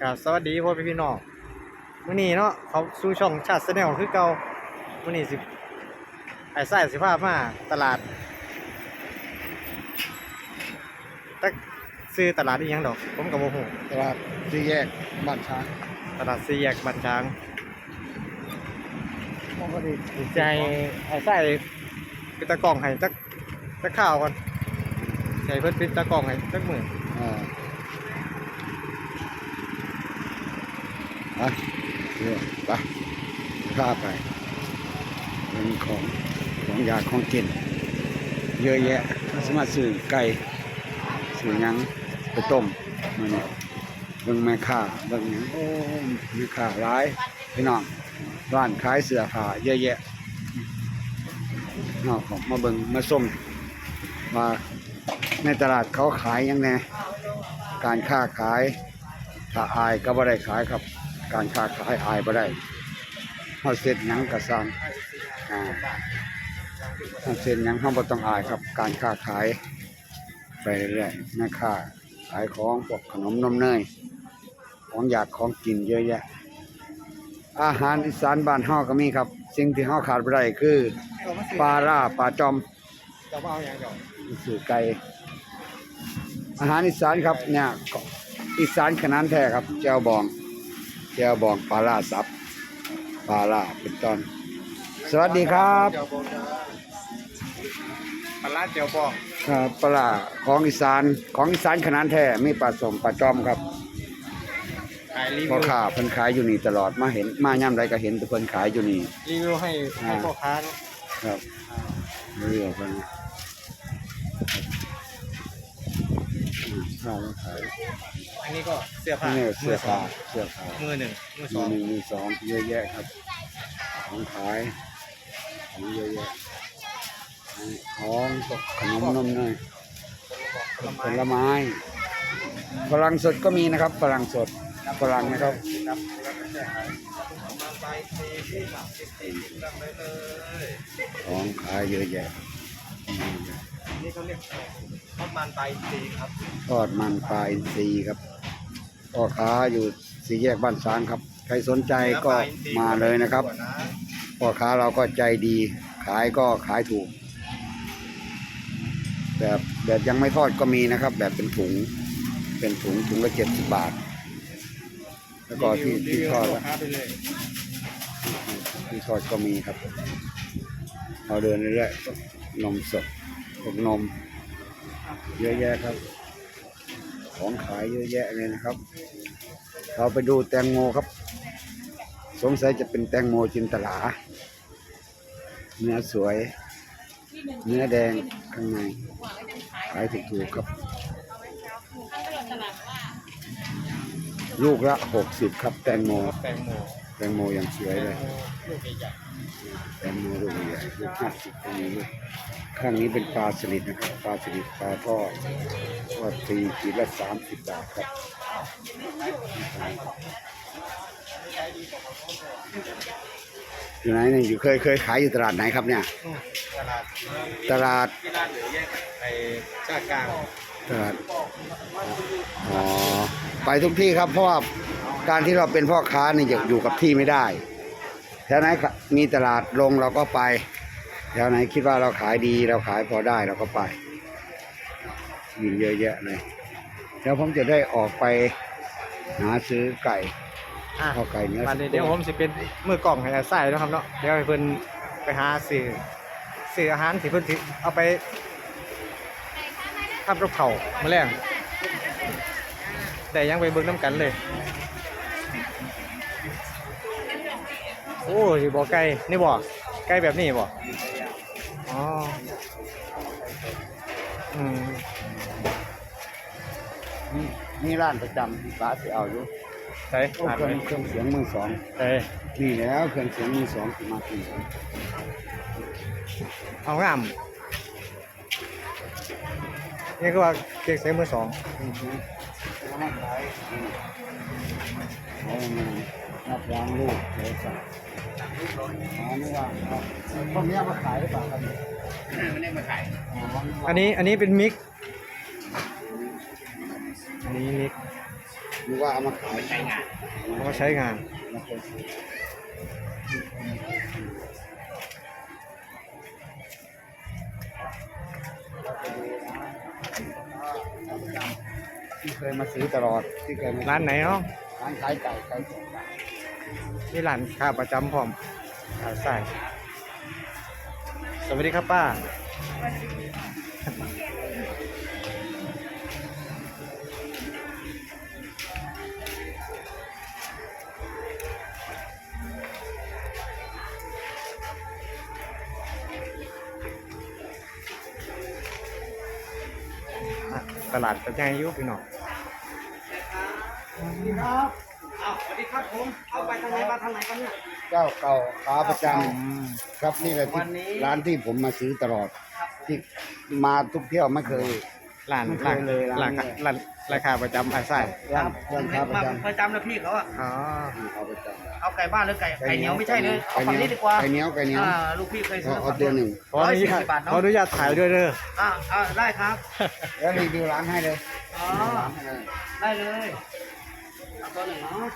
กับสวัสดีพ่อพี่พี่น้องมื้อนี้เนาะเขาสู่ช่องชาติแนลคือเก่ามื้อนี้สิไอ้ไส้สิพามาตลาดตักซื้อตลาดอีหยังดอก ผมก็บ่ฮู้ตลาดสี่แยกบ้านช้างตลาดสี่แยกบ้านช้างมองก็ดีสิใจไอ้ไส้เป็นตะกล้องให้จักจักข้าวก่อนใส่เพิ่นเป็นตะกล้องให้จักมื้ออ่า อะเดี๋ยไปข้าไปเป็นของของยาของกิน เยอะแยะสามารถซื้อไก่ซื้อยังไปต้มมันนี่เบิ่งแม่ค้าเบิ่งหยังโอ้แม่ค้าหลายพี่น้องร้านขายเสื้อผ้าเยอะแยะนอกของมาเบิ่งมาส้มว่าในตลาดเขาขายยังไงการค้าขายถ้าอายก็บ่ได้ขายครับ การค้าขายอายบ่ได้เฮาเสร็จหยังก็สร้างอ่าเฮาเสร็จหยังเฮาบ่ต้องอายครับ การค้าขาย ไปเรื่อยๆแม่ค้าขายของพวกขนมนมเนยของอยากของกินเยอะแยะ อาหารอีสานบ้านเฮาก็มีครับ สิ่งที่เฮาขาดบ่ได้คือปลาร่าปลาจอมจะมาเอาหยังดอกสื่อไก่อาหารอีสานครับเนี่ยอีสานขนาดแท้ครับแจ่วบอง แจ่วบองปลาล่าสับปลาล่าเป็นตอน สวัสดีครับเจียวบองปลาร้าเจียวบองครับปลาล่าของอีสานของอีสานขนาดแท้มีปลาสมปลาจอมครับขายรีพ่อวิวค้าเพิ่นขายอยู่นี่ตลอดมาเห็นมาย่ำใดก็เห็นแต่เพิ่นขายอยู่นี่รีวิวให้ให้อ่าพ่อค้าเนอะครับเรื่องเพิ่นอืมข้าวมาขาย อันนี้ก็เสื้อผ้านี่เสื้อผ้าเสื้อผ้ามือหนึ่งมือสมีองหนึ่งมีสองเยอะแยะครับของขายของเยอะแยะของขนมนมเนยผลไม้ผลไม้ฝรั่งสดก็มีนะครับฝรั่งสดฝรั่งนะครับครับไปสี่ที่สามสิบสี่จำได้เลยของขายเยอะแยะนี่เขาเรียกข้าวมันไปสี่ครับ ทอดมันปลาอินทรีครับ พ่อค้าอยู่สี่แยกบ้านสางครับ ใครสนใจก็มาเลยนะครับพ่อค้าเราก็ใจดี ขายก็ขายถูก แบบแบบยังไม่ทอดก็มีนะครับ แบบเป็นถุง เป็นถุงถุงละเจ็ดสิบบาท แล้วก็ที่ที่ทอดพ่อแล้วค้าไปเลยที่ทอดก็มีครับเราเดินเรื่อยๆนมสดพวกนม เยอะแยะครับ ของขายเยอะแยะเลยนะครับ เราไปดูแตงโมครับ สงสัยจะเป็นแตงโมจินตลา เนื้อสวย เนื้อแดงข้างในขายถูกๆครับ ลูกละหกสิบครับแตงโมแตงโม แตงโมอย่างสวยเลยลูกใหญ่แตงโมลูกใหญ่ลูกห้าสิบตรงนี้ลูกข้างนี้เป็นปลาสลิดนะครับปลาสลิดปลาทอดทอดตีขีดละสามสิบบาทครับอยู่ไหนเนี่ยอยู่เคยเคยขายอยู่ตลาดไหนครับเนี่ยๆอืมตลาดตลาดที่ร้านเหลือแยกไปชาติกลางตลาดอ๋อไปทุกที่ครับเพราะว่า การที่เราเป็นพ่อค้านี่จะอยู่กับที่ไม่ได้แถวไหนมีตลาดลงเราก็ไปแถวไหนคิดว่าเราขายดีเราขายพอได้เราก็ไปมีเยอะแยะเลยแล้วผมจะได้ออกไปหาซื้อไก่อะข้าวไก่เนื้อมาเดี๋ยวผมสิเป็นมือกล่องให้ใส่นาะครับเนาะเดี๋ยวให้เพิ่นไปหาซื้อซื้ออาหารที่เพิ่นสิเอาไปทำกับข้าวมื้อแรงแต่ยังไปเบิ่งน้ำกันเลย อ้ยบ่ไก่นี่บ่ไก่แบบนี้บ่อ๋ออืมนี่นี่ร้านประจำที่ป้าสิเอาอยู่ใส่โอ้อ่านเครื่ไปองเครื่องเสียงมือสองใส่นี่แล้วเครื่องเสียงมือสองที่มากินเอางามนี่ก็ว่าเก๊กเสียมือสองมาขายเอาเงินนับยางลูกเดี๋ยวสั่ง อ๋อนี่ว่าเอาพวกนี้เอามาขายหรือเปล่าครับไม่ได้มาขายอ๋ออันนี้อันนี้เป็นมิก อันนี้มิกหรือว่าเอามาขายเอามาใช้งานมาคนซื้อที่เคยมาซื้อตลอดที่เคยมาร้านไหนเนาะร้านขายไก่ไก่สด นี่ร้านค้าประจำพร้อมขายไส้สวัสดีครับป้า ตลาดก็ใหญ่อยู่พี่น้องครับอ้าวสวัสดี ครับผมเอาไปทางไหนมาทางไหนกันเนี่ย เจ้าเก่าขาประจอืมำครับนี่แหละวัที่นนี้ ร้านที่ผมมาซื้อตลอดที่มาทุกเที่ยวไม่เคยร้านไม่เคร้ายนเลยร้านร้านเนี่ยร้านราคาประจำขายไส้ร้านร้านค้าประมาจำประจำแล้วพี่เขาอะอ๋อที่เขาประจำเอาไก่บ้านหรือไก่ไก่เหนียวไม่ใช่เลยเอาฝั่งนี้ดีกว่าไก่เหนียวไก่เหนียวอ่าลูกพี่เคยซื้อเอาเดือนหนึ่งขออนุญาต140บาทขออเนาะนุญาตถ่ายด้วยเด้ออ่าอ่าได้ครับแล้วรีวิวร้านให้เลยอ๋อร้านให้เลยได้เลยเอา ตัวหนึ่งเนาะ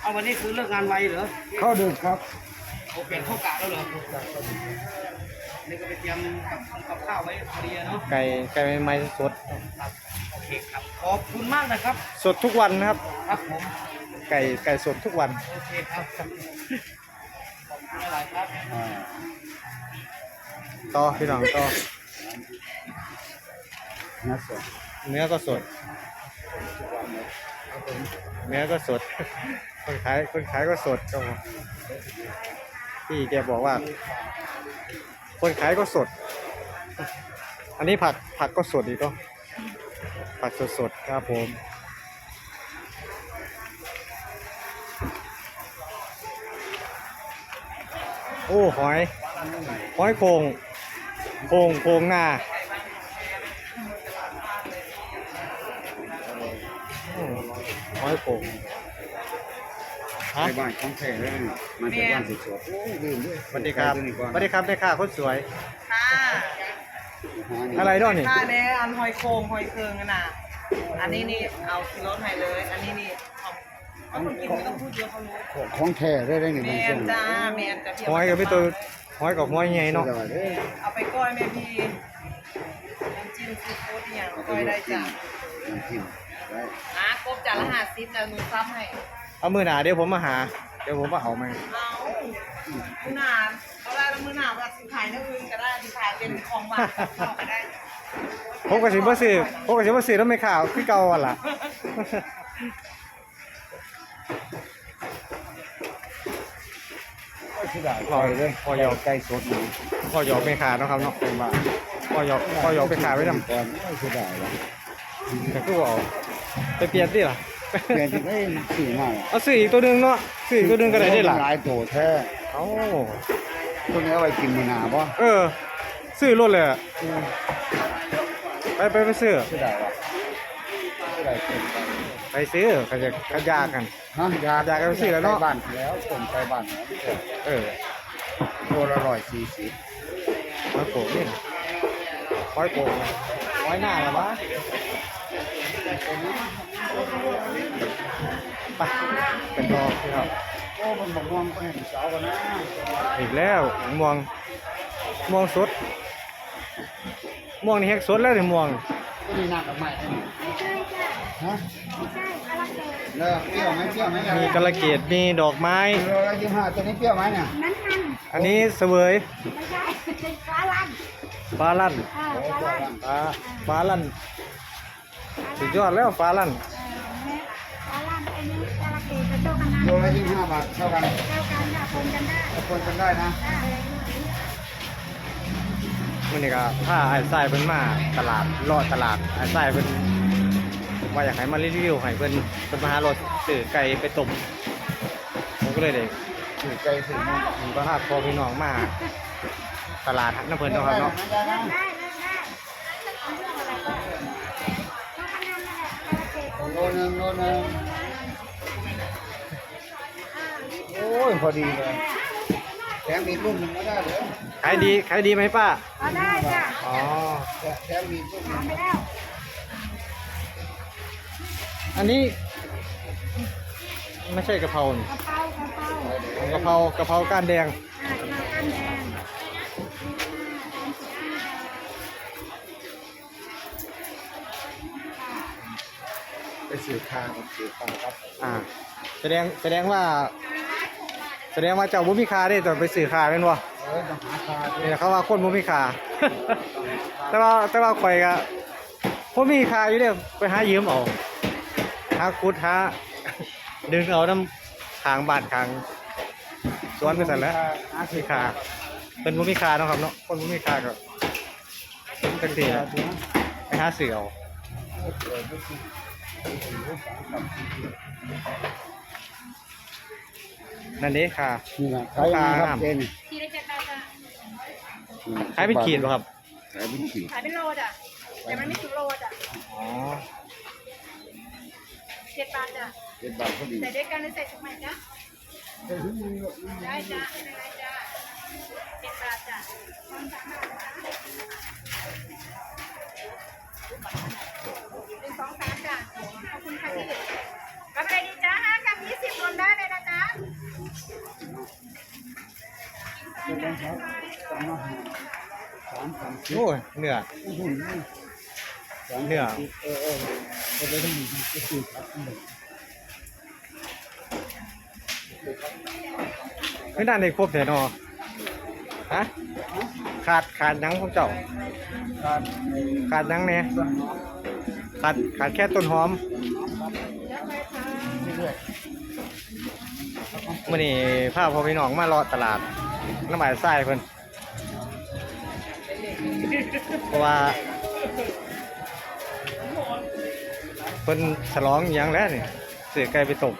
เอาวันนี้คือเลิกงานไวเหรอเข้าดึกครับโอเปลี่ยนข้าวกะแล้วเหรอนี่ก็ไปเตรียมกับกับข้าวไว้พอดีอะเนาะไก่ไก่ใหม่ๆสดครับโอเคครับขอบคุณมากนะครับ สดทุกวันนะครับ ครับผมไก่ไก่สดทุกวันโอเคครับขอบคุณหลายๆครับอ่าต่อพี่น้องต่อเนื้อสดเนื้อก็สดทุกวัน เลยเนื้อก็สด คนขายคนขายก็สดก็พี่แกบอกว่า คนขายก็สด อันนี้ผักผักก็สดอีกก็ผักสดสดครับผมโอ้หอย หอยโคงโคงโคงหน้า หอยโคงฮะไปบ้านของแท้เลยมาจากบ้านสุดสดโอ้ยลืมด้วยสวัสดีครับตัวนี้ก่อนสวัสดีครับแม่ค้าคนสวย ค่ะหานี่อะไรด้วยนี่ค่ะเนี่ยอันหอยโครงหอยเคืองอะนะอันนี้นี่เอาคิโลไทยเลย อันนี้นี่ของเขาคนกินไม่ต้องพูดเยอะเขารู้ของแท้ได้ได้หนึ่งแมบางช่วนงจ้าแมนจะเพียหอยกับพี่ตัวหอยกับหอยใหญ่เนาะเด้อเอาไปก้อยแม่พี่น้ำจิ้มซีฟู้ดอย่างก้อยได้จ้ะน้ำจิ้ม ได้นะครบจานละห้าสิบนะหนูซ้ำให้ เอามือหนาเดี๋ยวผมมาหา เดี๋ยวผมมาเอามาเอามือหนาเอาได้แล้วมือหนาแบบสิขายน้ำอื่นก็ได้สิขายเป็นของหวานกับข้าวก็ได้ผมก็สิบ่ซื้อผมก็สิบ่ซื้อแล้วไม่ข่าวคือเก่าอะล่ะก็คือได้พอเลยพอยอกไก่สดอยู่พอหยอกไม่ขาดเนาะครับเนาะเป็นว่าพอหยอกพอหยอกไปขายไว้นำก่อนก็คือได้แล้วแต่คือว่าเอา ไปเปลี่ยนดิล่ะเปลี่ยนที่ไม่สี่มาเอาซื้ออีกตัวหนึงเนาะซื้ออีกตัวหนึงก็ได้ได้ล่ะหลายโตแท้เอ้าตัวนี้เอาไว้กินมื้อหน้าบ่เออซื้อรถเลยอะไปไปไปซื้อคือได้ว่ะคือได้เกินไปไปซื้อเขาจะเขายากกัน ฮะยาอยากเอาไปซื้อแล้วเนาะไก่บ้านแล้วผมไก่บ้านแล้วเออตัวละร้อยสี่สิบหอยโขงนี่หอยโขงหอยหน้าเหรอวะ ไปเป็นรอครับโอ้มันบอกว่ามันก็เห็นสาวกันนะอีกแล้วม่วงม่วงสดม่วงนี่แฮกสดแล้วนี่ม่วงก็มีน้ำกับไม้ให้นี่ฮะเลิกเปรี้ยวไหมเปรี้ยวไหมมีกระเกดมีดอกไม้กิโลละยี่ห้าตัวนี้เปรี้ยวไหมเนี่ยนั่นทันอันนี้เสวยไม่ใช่ป็นฟ้าลั่นฟ้าลั่นอ่าฟ้าลั่นฟ้าฟ้าลั่น สุดยอดแล้วฟ้าลั่นเออแม่ฟ้าลั่นไอ้นี่จระเข้กระโดดกันนะโลละยี่สิบห้าบาทเท่ากันเจ้ากันอย่าปนกันได้คนกันได้นะได้เลยมื่อนี้ก็ถ้าไอ้ไส้เพิ่นมาตลาดรอดตลาดไอ้ไส้เพิ่นว่าอยากให้มารีวิวให้เพิ่นเพิ่นมาหารถซื้อไก่ไปต้มผมก็เลยได้ถือใจถึงนะมีพระธาตุพอพี่น้องมาตลาดน้ำเพิ่นเนาะครับเนาะ จระเข้โลนึงโลนึงโอ้ย พอดีเลยแถมอีกลูกหนึ่งก็ได้เหรอขายดีขายดีไหมป้า เอาได้จ้ะอ๋อ แถมอีกลูกหนึ่งทำไปแล้วอันนี้ ไม่ใช่กะเพรานี่กะเพรากะเพรา กะเพรากะเพราก้านแดง อ่า สื่อทางสื่อทางครับ อ่า แสดงแสดงว่า แสดงว่าเจ้าบุมิคาได้แต่ไปสื่อคาเป็นวะเออต้องหาทางเนี่ยเขาว่าคนบุมิคา แต่ว่าแต่ว่าข่อยก็ผมมีคาอยู่เด้อไปหายืมเอาหาคุดหาดึงเอาน้ำทางบ้านทางสวนไปสั่นแหล้วหามีคาเป็นบุมิคาเนาะครับเนาะคนบุมิคาก็เป็นตีไปหาเสือเอา นั่นเด้ค่ะ นี่นะขายยังไงครับเจนทีละเจ็ดบาทจ้ะขายเป็นขีดป่ะครับ ขายเป็นขีดขายเป็นโลจ้ะแต่มันไม่ถึงโลจ้ะอ๋อเจ็ดบาทจ้ะเจ็ดบาทพอดีใส่ด้วยกันหรือใส่ชุดใหม่จ้ะได้จ้ะไม่เป็นไรจ้ะเจ็ดบาทจ้ะ หนึ่งสองสามจ้ะขอบคุณค่ะพี่รับอะไรดีจ้ะห้ากับยี่สิบรวมได้เลยนะจ๊ะสามสามสิบโอ้ยเนื้อหุ่นสามเนื้อเออเออจะได้ทั้งหมดก็คือครับไม่ได้ในครบแน่นอน ฮะขาดขาดหยังพวกเจ้า การขาดหยังเนี่ยขาดขาดแค่ต้นหอมมื่อนี้พาพ่อพี่น้องมารอตลาดน้ำหมายไส้เพิ่นเพราะว่าเพิ่นฉลองอหยังแล้วนี่เสือไก่ไปตก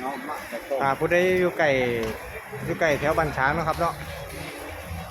เอาไก่เหนียวมาแต่ต้มอ่าผู้ใดอยู่ไก่อยู่ไก่แถวบันช้างเนาะครับเนาะ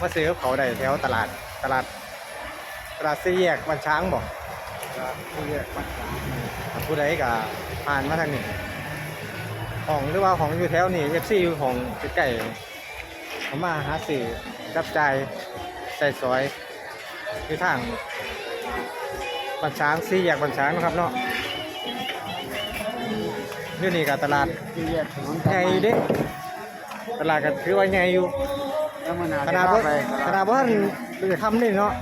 มาซื้อกับเขาได้แถวตลาดตลาดตลาดสี่แยกบันช้างบอกที่เรียกว่าผู้ใดก็ผ่านมาทางนี้ของหรือว่าของอยู่แถวนี้เอฟซีอยู่ของไก่เขามาหาสื่อจับใจายใส่ซอยอยู่ทางบันช้างสี่แยกบันช้างเนาะครับเนาะ อยู่นี่กับตลาดที่เรียกถนนใหญ่อยู่เด้ตลาดก็ถือว่าใหญ่อยู่แล้วมันอาจขจะนาดเข้าว่าไปขนาดว่าเป็นคำนี่เนาะ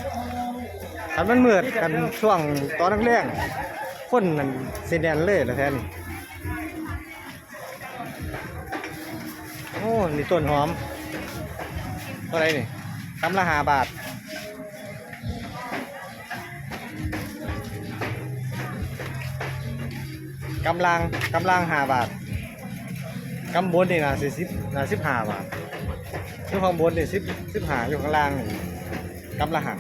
คันมันมืดกันช่วงตอนแรกๆคนนั่นสีแดนเลยละแทนโอ้นี่ต้นหอมเท่าไหรนี่คำละห้าบาท กำลังกำลังห้าบาทกำบนนี่นะสี่สิบนะสิบห้าบาทอยู่ข้างบนนี่สิบสิบหาอยู่ข้างล่างนี่กำละหัก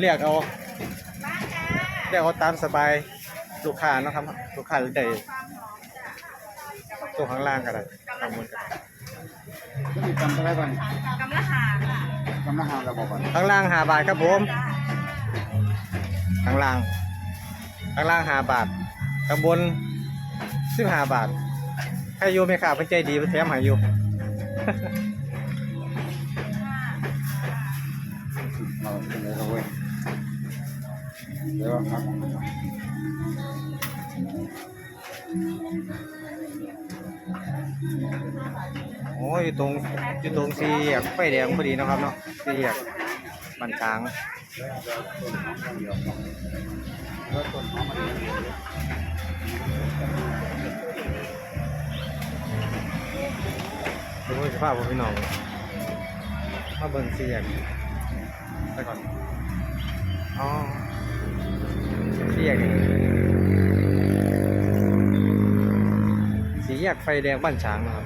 เรียกเอาเรียกเอาตามสบายลูกค้าเนาะครับลูกค้าจะได้ตัวข้างล่างก็ได้ข้างบนก็ได้ก็มีกำอะไรบ้างกำละหาค่ะกำลังหาระบบก่อนข้างล่างหาบาทครับผมข้างล่างข้างล่างหาบาท ข้างบนสิบห้าบาทใครอยู่ไหมครับเพิ่นใจดีเพิ่นแถมให้อยู่เราเป็นอะไว้เดี๋ยวครับโอ้ยอยู่ตรงอยู่ตรงสี่แยกไฟแดงพอดีนะครับเนาะสี่แยกบันช้าง แล้วต้นหอมมันเดี๋ยว ผมจะพาผมพี่น้องมาเบิ่งสี่ยงไปก่อน อ๋อเสี่แยงสี่แยกไฟแดงบ้านช้างนะครับ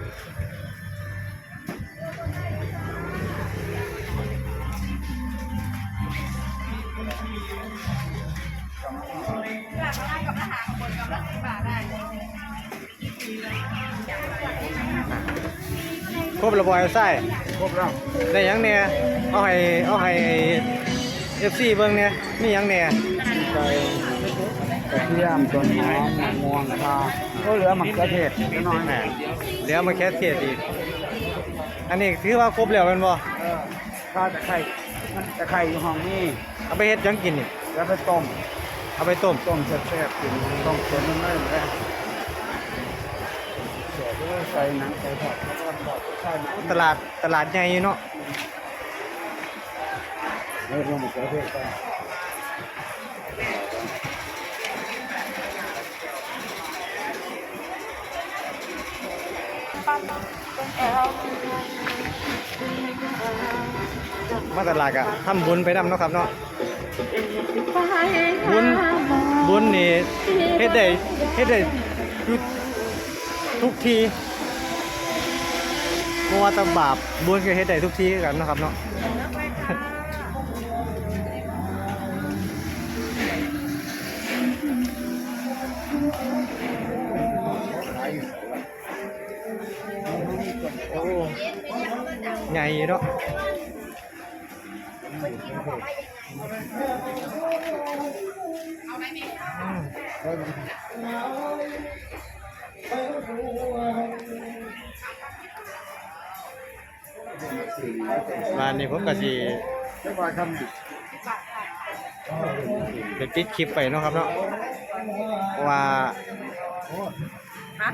คครบระบอยไส้ครบแล้วได้หยังเนี่ยเอาให้เอาให้เอฟซีเบิ่งเนี่ยมีหยังเนี่ยไก่กระเทียมต้นหอมมะม่วงคาก็เหลือมะเขือเทศนิดหน้อยแหมเหลือมาแค่เทียดอีก อันนี้ถือว่าครบแล้วแมันบ่เออข้าวตะไคร้มันตะไคร้อยู่ห้องนี้เอาไปเฮ็ดหยังกินนี่แล้วไปต้ม เอาไปต้มต้มแซ่บๆกินต้มต้นมันไม่แรงเสียด้วยใส่หนังใส่ผักแล้วก็ทอดใส่หนังตลาดตลาดใหญ่อยู่เนาะเรื่องมะเขือเทศไปมาตลาดก็ทำบุญไปนำเนาะครับเนาะบุญ บุญนี่เฮ็ดได้เฮ็ดได้อยู่ทุกทีบ่ว่าแตบาปบุญก็เฮ็ดได้ทุกทีคือกันเนาะครับเนาะโอ้ใหญ่เนาะร้า นนี้ผมก็สิไม่ว่าทำดิเป็นปิดคลิปไปเนาะครับเนาะเพราะว่าฮะ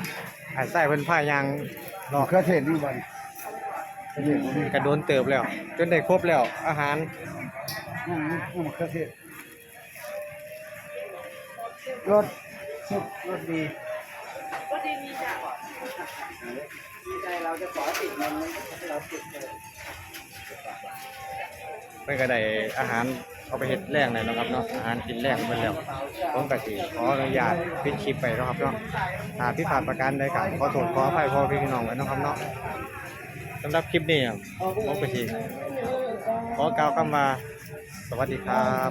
ไอ้ไส้เพิ่นพายางมะเขือเทศนี่วันเขือเทศนี่กระโดนเติบแล้ว จนได้ครบแล้ว อาหารนี่นี่มะเขือเทศ รสสุกรสดีเพิ่นก็ได้อาหารเอาไปเฮ็ดแรงเลยนะครับเนาะอาหารกินแรงเพิ่นแล้วผมก็สิขออนุญาตปิดคลิปไปนะครับเนาะถ้าผิพาดประการใดก็ขอโทษขออภัยพ่อพี่น้องไว้นะครับเนาะสำหรับคลิปนี้อะผมก็สิขอกล่าวคำว่าสวัสดีครับ